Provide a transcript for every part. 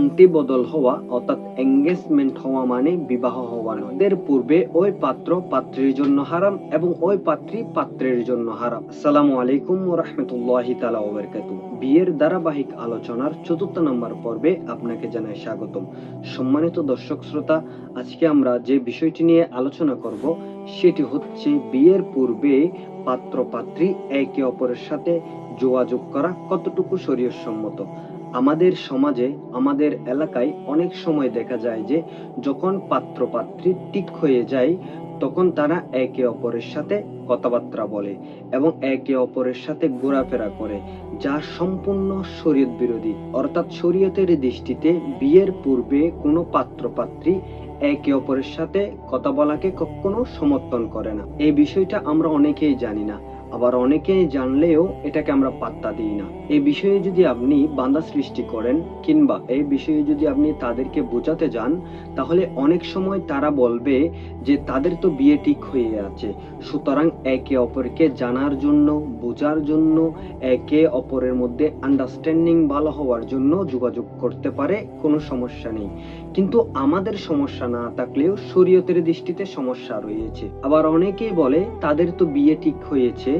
আংটি বদল হওয়া, অর্থাৎ এঙ্গেজমেন্ট হওয়া মানে বিবাহ হওয়া নয়। এদের পূর্বে ওই পাত্র পাত্রীর জন্য হারাম এবং ওই পাত্রী পাত্রের জন্য হারাম। আসসালামু আলাইকুম রাহমাতুল্লাহি তাআলা বিয়ের ধারাবাহিক আলোচনার চতুর্থ নম্বর পর্বে আপনাকে জানাই স্বাগতম। সম্মানিত দর্শক শ্রোতা, আজকে আমরা যে বিষয়টি নিয়ে আলোচনা করব, সেটি হচ্ছে বিয়ের পূর্বে পাত্র পাত্রী একে অপরের সাথে যোগাযোগ করা কতটুকু শরীয়সম্মত আমাদের সমাজে, আমাদের এলাকায় অনেক সময় দেখা যায় যে, যখন পাত্র পাত্রী ঠিক হয়ে যায়, তখন তারা একে অপরের সাথে কথাবার্তা বলে এবং একে অপরের সাথে ঘোরাফেরা করে, যা সম্পূর্ণ শরীয়ত বিরোধী। অর্থাৎ শরীয়তের দৃষ্টিতে বিয়ের পূর্বে কোনো পাত্র পাত্রী একে অপরের সাথে কথা বলাকে কখনো সমর্থন করে না। এই বিষয়টা আমরা অনেকেই জানি না। আবার অনেকেই জানলেও এটাকে আমরা পাত্তা দিই না। এই বিষয়ে যদি আপনি বান্দা সৃষ্টি করেন কিংবা এই বিষয়ে যদি আপনি তাদেরকে বোঝাতে যান, তাহলে অনেক সময় তারা বলবে যে তাদের তো বিয়ে ঠিক হয়ে আছে। সুতরাং একে অপরকে জানার জন্য, বোঝার জন্য, একে অপরের মধ্যে আন্ডারস্ট্যান্ডিং ভালো হওয়ার জন্য যোগাযোগ করতে পারে, কোনো সমস্যা নেই। কিন্তু আমাদের সমস্যা না থাকলেও শরীয়তের দৃষ্টিতে সমস্যা রয়েছে। আবার অনেকেই বলে, তাদের তো বিয়ে ঠিক হয়েছে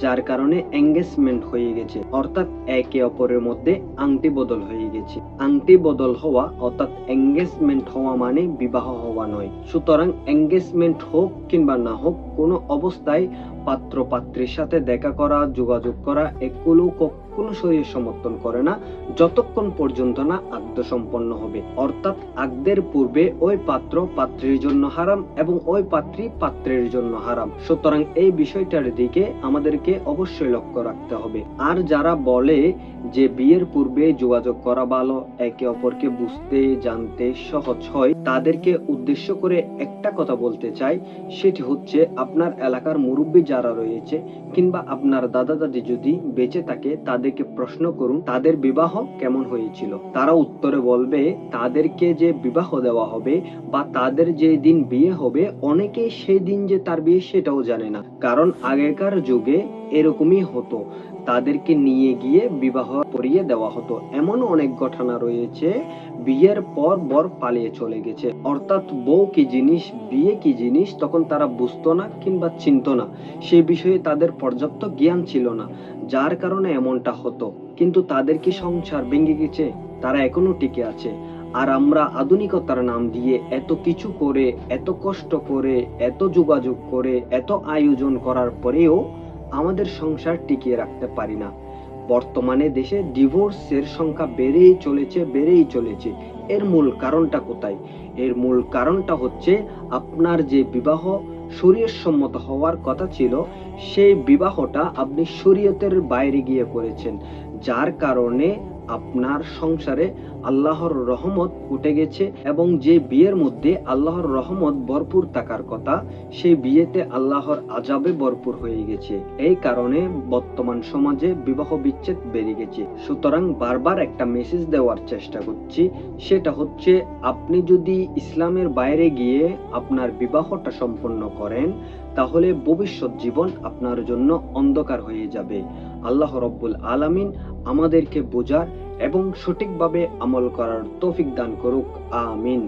যার কারণে এঙ্গেজমেন্ট হয়ে গেছে। অর্থাৎ একে অপরের মধ্যে আংটি বদল হয়ে গেছে। আংটি বদল হওয়া অর্থাৎ এঙ্গেজমেন্ট হওয়া মানে বিবাহ হওয়া নয়। সুতরাং এঙ্গেজমেন্ট হোক কিংবা না হোক, কোনো অবস্থায় পাত্র পাত্রীর সাথে দেখা করা, যোগাযোগ করা এগুলো কখনো শরীর সমর্থন করে না, যতক্ষণ পর্যন্ত না আগ্দ সম্পন্ন হবে। অর্থাৎ আগদের পূর্বে ওই পাত্র পাত্রীর জন্য হারাম এবং ওই পাত্রী পাত্রের জন্য হারাম। সুতরাং এই বিষয়টার দিকে আমাদেরকে অবশ্যই লক্ষ্য রাখতে হবে। আর যারা বলে যে বিয়ের পূর্বে যোগাযোগ করা ভালো, একে অপরকে বুঝতে, জানতে সহজ হয়, তাদেরকে উদ্দেশ্য করে একটা কথা বলতে চাই, সেটি হচ্ছে আপনার এলাকার মুরব্বী যারা রয়েছে কিংবা আপনার দাদা দাদি যদি বেঁচে থাকে, তাদেরকে প্রশ্ন করুন, তাদের বিবাহ কেমন হয়েছিল? তারা উত্তরে বলবে, তাদেরকে যে বিবাহ দেওয়া হবে বা তাদের যে দিন বিয়ে হবে অনেকে সেই দিন যে তার বিয়ে সেটাও জানে না। কারণ আগেকার যুগে এরকমই হতো। তাদেরকে নিয়ে গিয়ে বিবাহ করিয়ে দেওয়া হতো। এমন অনেক ঘটনা রয়েছে, বিয়ের পর বর পালিয়ে চলে গেছে। অর্থাৎ বউ কি জিনিস, বিয়ে কি জিনিস, তখন তারা বুঝতো না কিংবা চিনতো না। সে বিষয়ে তাদের পর্যাপ্ত জ্ঞান ছিল না, যার কারণে এমনটা হতো। কিন্তু তাদের কি সংসার ভেঙে গেছে? তারা এখনও টিকে আছে। আর আমরা আধুনিকতার নাম দিয়ে এত কিছু করে, এত কষ্ট করে, এত যোগাযোগ করে, এত আয়োজন করার পরেও আমাদের সংসার টিকিয়ে রাখতে পারি না। বর্তমানে দেশে ডিভোর্সের সংখ্যা বেড়েই চলেছে বেড়েই চলেছে। এর মূল কারণটা কোথায়? এর মূল কারণটা হচ্ছে আপনার যে বিবাহ শরীয়সম্মত হওয়ার কথা ছিল, সেই বিবাহটা আপনি শরীয়তের বাইরে গিয়ে করেছেন। যার কারণে আপনার সংসারে আল্লাহর রহমত উঠে গেছে এবং যে বিয়ের মধ্যে আল্লাহর রহমত ভরপুর থাকার কথা, সেই বিয়েতে আল্লাহর আজাবে ভরপুর হয়ে গেছে। এই কারণে বর্তমান সমাজে বিবাহ বিচ্ছেদ বেড়ে গেছে। সুতরাং বারবার একটা মেসেজ দেওয়ার চেষ্টা করছি। সেটা হচ্ছে, আপনি যদি ইসলামের বাইরে গিয়ে আপনার বিবাহটা সম্পন্ন করেন, তাহলে ভবিষ্যৎ জীবন আপনার জন্য অন্ধকার হয়ে যাবে। আল্লাহ রব্বুল আলামিন আমাদেরকে বোঝার এবং সঠিকভাবে আমল করার তৌফিক দান করুক। আমিন।